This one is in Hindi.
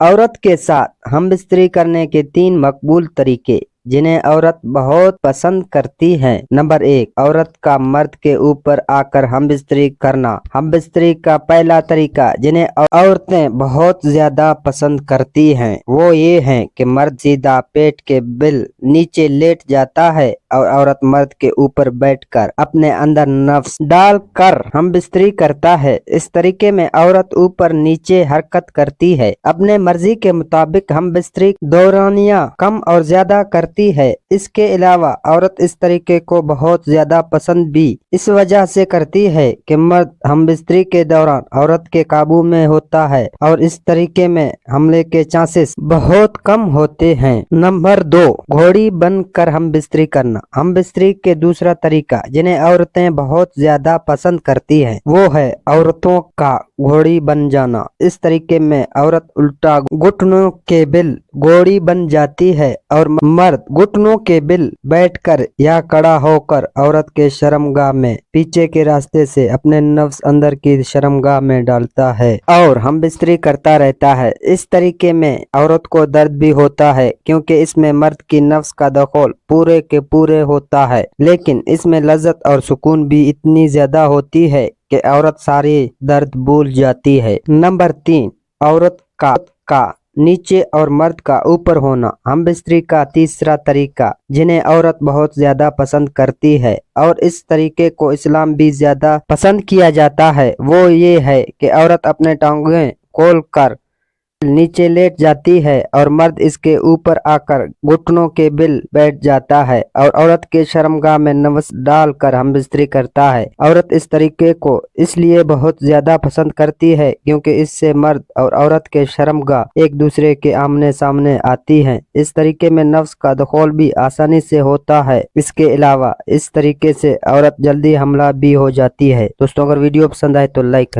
औरत के साथ हम बिस्तरी करने के तीन मकबूल तरीके जिन्हें औरत बहुत पसंद करती है। नंबर एक, औरत का मर्द के ऊपर आकर हम बिस्तरी करना। हम बिस्तरी का पहला तरीका, जिन्हें औरतें बहुत ज़्यादा पसंद करती हैं, वो ये है कि मर्द सीधा पेट के बिल नीचे लेट जाता है और औरत मर्द के ऊपर बैठकर अपने अंदर नफ्स डाल कर हम बिस्तरी करता है। इस तरीके में औरत ऊपर नीचे हरकत करती है। अपने मर्ज़ी के मुताबिक हम बिस्तरी दौरानिया कम और ज़्यादा करती है। इसके अलावा औरत इस तरीके को बहुत ज़्यादा पसंद भी इस वजह से करती है कि मर्द, हम बिस्तरी के दौरान औरत के काबू में होता है और इस तरीके में हमले के चांसेस बहुत कम होते हैं। नंबर दो, घोड़ी बनकर हम बिस्तरी करना। हम बिस्तरी के दूसरा तरीका जिन्हें औरतें बहुत ज़्यादा पसंद करती हैं, वो है औरतों का घोड़ी बन जाना। इस तरीके में औरत उल्टा घुटनों के बिल घोड़ी बन जाती है और मर्द घुटनों के बिल बैठकर या खड़ा होकर औरत के शर्मगाह में, पीछे के रास्ते से अपने नफ्स अंदर की शर्मगाह में डालता है और हम बिस्तरी करता रहता है। इस तरीके में औरत को दर्द भी होता है, क्योंकि इसमें मर्द की नफ्स का दखल पूरे के पूरे होता है। लेकिन इसमें लज्जत और सुकून भी इतनी ज़्यादा होती है कि औरत सारी दर्द भूल जाती है। नंबर तीन, औरत का का नीचे और मर्द का ऊपर होना। हम बिस्तरी का तीसरा तरीका, जिन्हें औरत बहुत ज़्यादा पसंद करती है और इस तरीके को इस्लाम भी ज़्यादा पसंद किया जाता है, वो ये है कि औरत अपने टांगे खोल कर नीचे लेट जाती है और मर्द इसके ऊपर आकर घुटनों के बिल बैठ जाता है और औरत के शर्मगाह में नवस डालकर हम बिस्तरी करता है। औरत इस तरीके को इसलिए बहुत ज़्यादा पसंद करती है क्योंकि इससे मर्द और औरत के शर्मगाह एक दूसरे के आमने सामने आती हैं। इस तरीके में नफ्स का दखोल भी आसानी से होता है। इसके अलावा इस तरीके से औरत जल्दी हमला भी हो जाती है। दोस्तों, अगर वीडियो पसंद आए तो लाइक